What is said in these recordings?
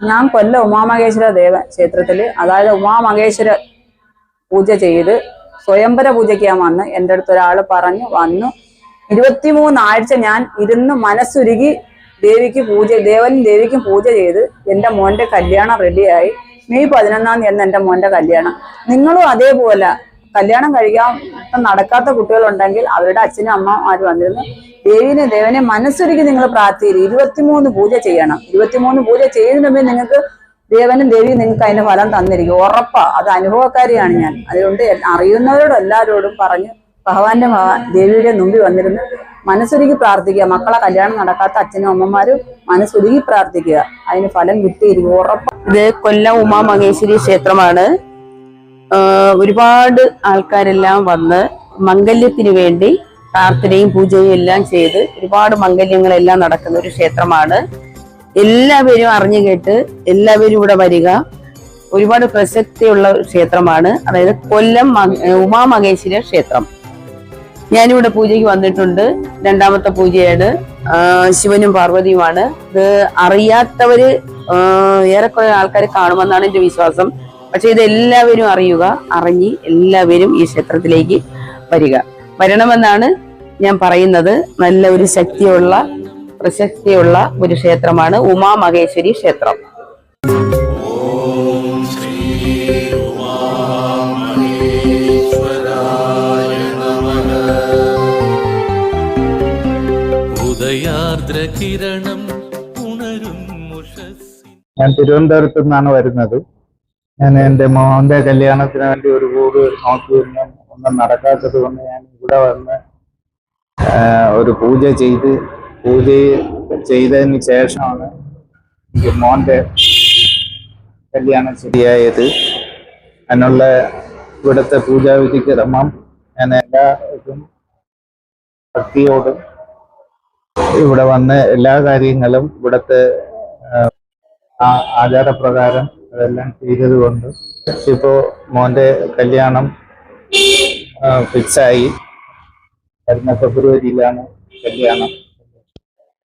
ഞാൻ കൊല്ല ഉമാമഹേശ്വര ദേവ ക്ഷേത്രത്തിൽ. അതായത് ഉമാമഹേശ്വര പൂജ ചെയ്ത് സ്വയംവര പൂജയ്ക്ക് ഞാൻ വന്ന് എന്റെ അടുത്ത് ഒരാൾ പറഞ്ഞു വന്നു. ഇരുപത്തിമൂന്നാഴ്ച ഞാൻ ഇരുന്ന് മനസ്സുരുകി ദേവിക്ക് പൂജ ദേവനും ദേവിക്കും പൂജ ചെയ്ത് എന്റെ മോന്റെ കല്യാണം റെഡിയായി. മെയ് പതിനൊന്നാം തീയതി എന്റെ മോന്റെ കല്യാണം. നിങ്ങളും അതേപോലെ കല്യാണം കഴിക്കാൻ നടക്കാത്ത കുട്ടികളുണ്ടെങ്കിൽ അവരുടെ അച്ഛനും അമ്മമാരും വന്നിരുന്നു ദേവിനെ ദേവനെ മനസ്സൊരുക്കി നിങ്ങൾ പ്രാർത്ഥിയില്ല ഇരുപത്തിമൂന്ന് പൂജ ചെയ്യണം. ഇരുപത്തിമൂന്ന് പൂജ ചെയ്യുന്നതിന് നിങ്ങൾക്ക് ദേവനും ദേവിയും നിങ്ങൾക്ക് അതിന്റെ ഫലം തന്നിരിക്കും. ഉറപ്പാ. അത് അനുഭവക്കാരിയാണ് ഞാൻ. അതുകൊണ്ട് അറിയുന്നവരോട് എല്ലാവരോടും പറഞ്ഞ് ഭഗവാന്റെ ദേവിയുടെ മുമ്പിൽ വന്നിരുന്ന് മനസ്സൊരുക്കി പ്രാർത്ഥിക്കുക. മക്കളെ കല്യാണം നടക്കാത്ത അച്ഛനും അമ്മമാരും മനസ്സൊരുക്കി പ്രാർത്ഥിക്കുക. അതിന് ഫലം കിട്ടിയിരിക്കും. ഉറപ്പ്. ഇത് കൊല്ലം ഉമാ മഹേശ്വരി ക്ഷേത്രമാണ് ഒരുപാട് ആൾക്കാരെല്ലാം വന്ന് മംഗല്യത്തിന് വേണ്ടി പ്രാർത്ഥനയും പൂജയും എല്ലാം ചെയ്ത് ഒരുപാട് മംഗല്യങ്ങളെല്ലാം നടക്കുന്ന ഒരു ക്ഷേത്രമാണ്. എല്ലാവരും അറിഞ്ഞു കേട്ട് എല്ലാവരും ഇവിടെ വരിക. ഒരുപാട് പ്രസക്തിയുള്ള ക്ഷേത്രമാണ്. അതായത് കൊല്ലം ഉമാമഹേശ്വര ഉമാ മഹേശ്വര ക്ഷേത്രം. ഞാനിവിടെ പൂജയ്ക്ക് വന്നിട്ടുണ്ട്. രണ്ടാമത്തെ പൂജയാണ്. ശിവനും പാർവതിയുമാണ്. ഇത് അറിയാത്തവര് ഏറെക്കുറെ ആൾക്കാർ കാണുമെന്നാണ് എന്റെ വിശ്വാസം. പക്ഷെ ഇത് എല്ലാവരും അറിയുക അറിഞ്ഞ് എല്ലാവരും ഈ ക്ഷേത്രത്തിലേക്ക് വരിക. വരണമെന്നാണ് ഞാൻ പറയുന്നത് നല്ല ഒരു ശക്തിയുള്ള പ്രശസ്തിയുള്ള ഒരു ക്ഷേത്രമാണ് ഉമാമഹേശ്വരി ക്ഷേത്രം. ഉദയാർദ്രകിരണം ഉണരും മുഷസ്സിൻ ഞാൻ തിരുവനന്തപുരത്ത് നിന്നാണ് വരുന്നത്. ഞാൻ എന്റെ മോന്റെ കല്യാണത്തിന് വേണ്ടി ഒരു വീട് നോക്കിയിരുന്നു. ഒന്നും നടക്കാത്തത് കൊണ്ട് ഞാൻ ഇവിടെ വന്ന് ഒരു പൂജ ചെയ്ത് പൂജ ചെയ്തതിന് ശേഷമാണ് എനിക്ക് മോന്റെ കല്യാണം ശരിയായത്. അതിനുള്ള ഇവിടുത്തെ പൂജാവിധിക്ക് ക്രമം ഞാൻ എല്ലാവർക്കും ഭക്തിയോടും ഇവിടെ വന്ന് എല്ലാ കാര്യങ്ങളും ഇവിടുത്തെ ആചാരപ്രകാരം അതെല്ലാം ചെയ്തത് കൊണ്ട് ഇപ്പോ മോന്റെ കല്യാണം ഫിക്സായി വരുന്ന ഫെബ്രുവരിയിലാണ് കല്യാണം.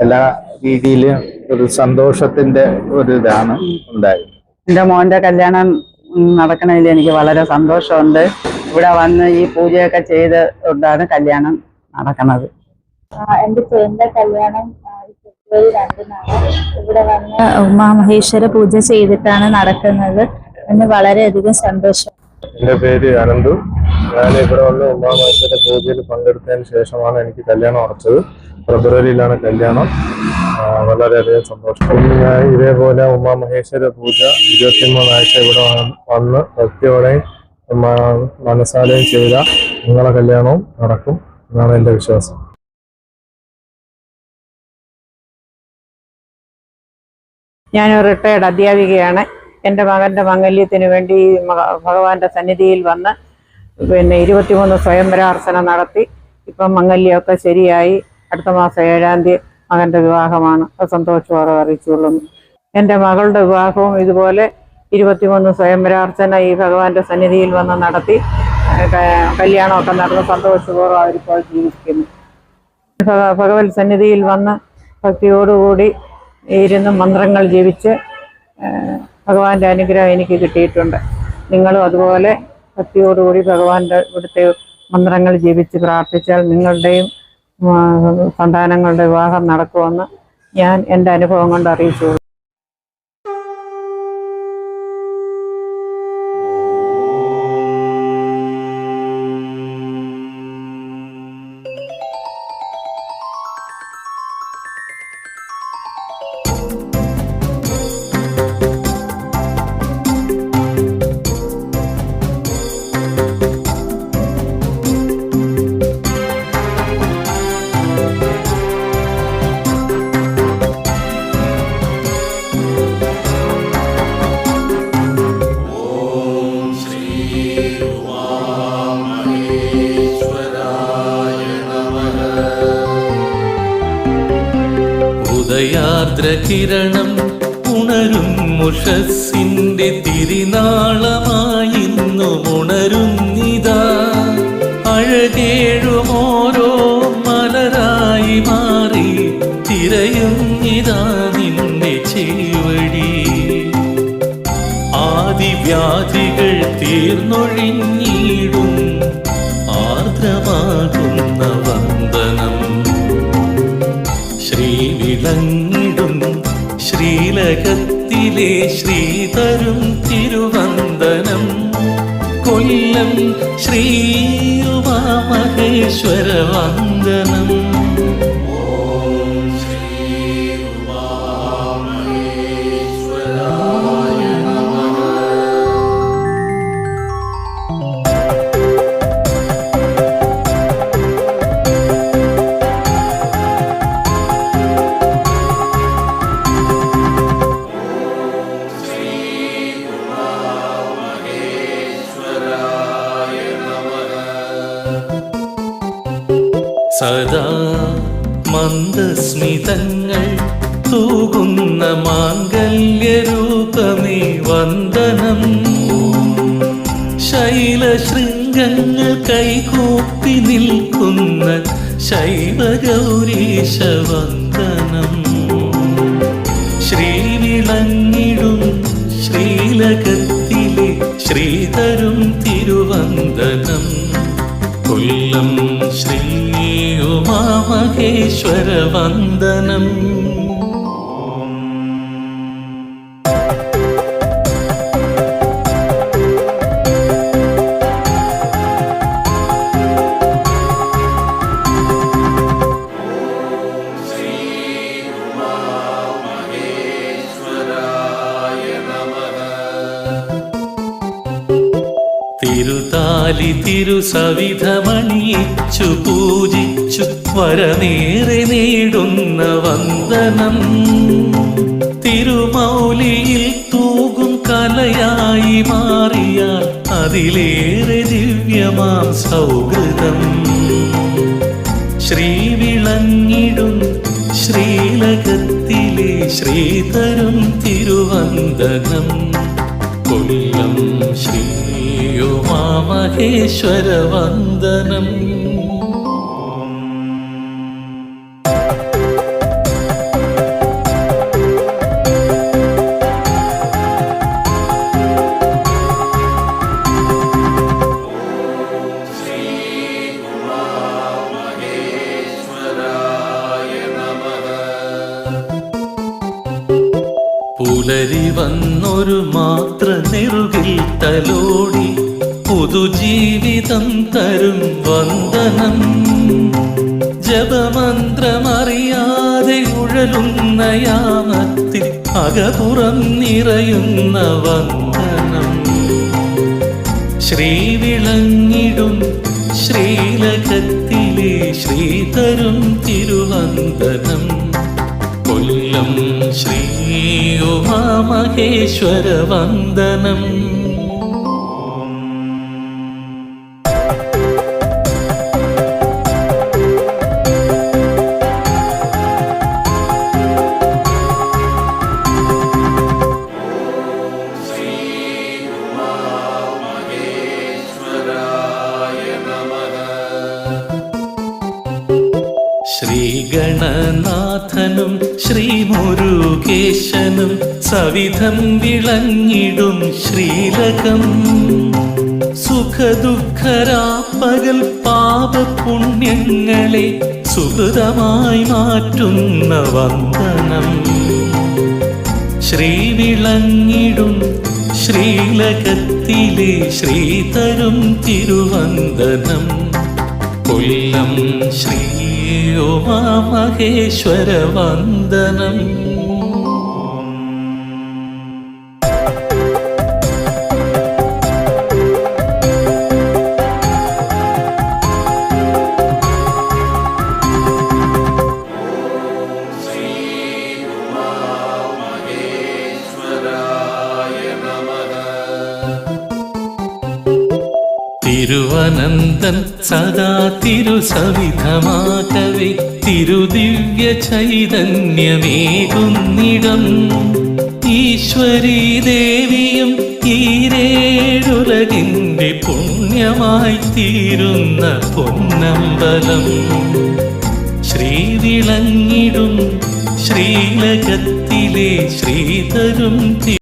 എല്ലാ രീതിയിലും ഒരു സന്തോഷത്തിന്റെ ഒരു ഇതാണ് ഉണ്ടായത്. എന്റെ മോന്റെ കല്യാണം നടക്കണതിൽ എനിക്ക് വളരെ സന്തോഷമുണ്ട്. ഇവിടെ വന്ന് ഈ പൂജയൊക്കെ ചെയ്ത് കൊണ്ടാണ് കല്യാണം നടക്കുന്നത് എന്റെ ചേന്റെ കല്യാണം ഫെബ്രുവരി രണ്ടിനാണ്. ഇവിടെ വന്ന് ഉമാമഹേശ്വര പൂജ ചെയ്തിട്ടാണ് നടക്കുന്നത്. എന്ന് വളരെയധികം സന്തോഷം. എന്റെ പേര് അനന്തു. ഞാൻ ഇവിടെ വന്ന് ഉമാമഹേശ്വര പൂജയിൽ പങ്കെടുത്തതിന് ശേഷമാണ് എനിക്ക് കല്യാണം ഉറച്ചത്. ഫെബ്രുവരിയിലാണ് കല്യാണം. വളരെയധികം സന്തോഷം. ഞാൻ ഇതേപോലെ ഉമാമഹേശ്വര പൂജ ഇരുപത്തിമൂന്നാഴ്ച ഇവിടെ വന്ന് ഭക്തിയോടെയും മനസ്സാലെയും ചെയ്ത നിങ്ങളെ കല്യാണവും നടക്കും എന്നാണ് എന്റെ വിശ്വാസം. ഞാൻ റിട്ടയർഡ് അധ്യാപികയാണ്. എന്റെ മകന്റെ മംഗല്യത്തിന് വേണ്ടി ഭഗവാന്റെ സന്നിധിയിൽ വന്ന് പിന്നെ ഇരുപത്തിമൂന്ന് സ്വയംവരാർച്ചന നടത്തി. ഇപ്പം മംഗല്യമൊക്കെ ശരിയായി. അടുത്ത മാസം ഏഴാം തീയതി മകന്റെ വിവാഹമാണ്. സന്തോഷപൂർവം അറിയിച്ചുകൊള്ളുന്നു. എന്റെ മകളുടെ വിവാഹവും ഇതുപോലെ ഇരുപത്തിമൂന്ന് സ്വയംവരാർച്ചന ഈ ഭഗവാന്റെ സന്നിധിയിൽ വന്ന് നടത്തി. കല്യാണമൊക്കെ നടന്ന് സന്തോഷപൂർവം അവരിപ്പോൾ ജീവിക്കുന്നു. ഭഗ- ഭഗവത് സന്നിധിയിൽ വന്ന് ഭക്തിയോടുകൂടി ഇരുന്ന് മന്ത്രങ്ങൾ ജപിച്ച് ഭഗവാന്റെ അനുഗ്രഹം എനിക്ക് കിട്ടിയിട്ടുണ്ട്. നിങ്ങളും അതുപോലെ ഭക്തിയോടുകൂടി ഭഗവാന്റെ ഇവിടുത്തെ മന്ത്രങ്ങൾ ജീവിച്ച് പ്രാർത്ഥിച്ചാൽ നിങ്ങളുടെയും സന്താനങ്ങളുടെ വിവാഹം നടക്കുമെന്ന് ഞാൻ എന്റെ അനുഭവം കൊണ്ട് അറിയിച്ചു. ഉദയാർദ്രകിരണം ഉണരും മുഷസിന്റെ തിരിനാളമായിന്നു ഉണരുന്നിതാ അഴകേഴും ഓരോ മലരായി മാറി തിരയുന്നിതാ നിന്റെ ചേവടി ആദിവ്യാധികൾ തീർന്നൊഴിഞ്ഞിടും ആർദ്രമാകുന്ന വിളങ്ങിടും ശ്രീലകത്തിലെ ശ്രീതരും തിരുവന്ദനം കൊല്ലം ശ്രീ ഉമാമഹേശ്വര വന്ദനം തൂകുന്ന മാംഗല്യരൂപമേ വന്ദനം. ശൈലശൃംഗങ്ങൾ കൈകൂപ്പി നിൽക്കുന്ന ശൈവഗൗരീശ വന്ദനം. ശ്രീവിളങ്ങിടും ശ്രീലകത്തിലെ ശ്രീതരും തിരുവന്ദനം. കൊല്ലം ശ്രീ ഉമാമഹേശ്വര വന്ദനം തിരുസവിധമണിയിച്ചു പൂജിച്ചു വരനേറെ നേടുന്ന വന്ദനം. തിരുമൗലിയിൽ തൂകും കലയായി മാറിയാൽ അതിലേറെ ദിവ്യമാം സൗഹൃദം. ശ്രീവിളങ്ങിടും ശ്രീലകത്തിലെ ശ്രീതരും തിരുവന്ദനം കൊല്ലം ശ്രീയുമാമഹേശ്വര വന്ദനം പുതുജീവിതം തരും വന്ദനം. ജപമന്ത്രമറിയാതെ ഉഴലുന്ന യാമത്തിൽ അകപുറം നിറയുന്ന വന്ദനം. ശ്രീവിളങ്ങിടും ശ്രീലകത്തിലെ ശ്രീതരും തിരുവന്ദനം കൊല്ലം ശ്രീ ഉമാമഹേശ്വര വന്ദനം. ശ്രീമുരുകേശനും സവിധം വിളഞ്ഞിടും ശ്രീലകം. സുഖദുഃഖരാപ്പകൽ പാപപുണ്യങ്ങളെ സുഹൃതമായി മാറ്റുന്ന വന്ദനം. ശ്രീവിളങ്ങിടും ശ്രീലകത്തിലെ ശ്രീതരും തിരുവന്ദനം. കൊല്ലം ശ്രീ മഹേശ്വര വന്ദനം. സദാ തിരുസവിധമാകവേ തിരുദിവ്യ ചൈതന്യമേകുന്നിടം. ഈശ്വരീ ദേവിയും ഈരേഴുലകിന്റെ പുണ്യമായി തീരുന്ന പൊന്നമ്പലം. ശ്രീവിളങ്ങിടും ശ്രീലകത്തിലെ ശ്രീതരും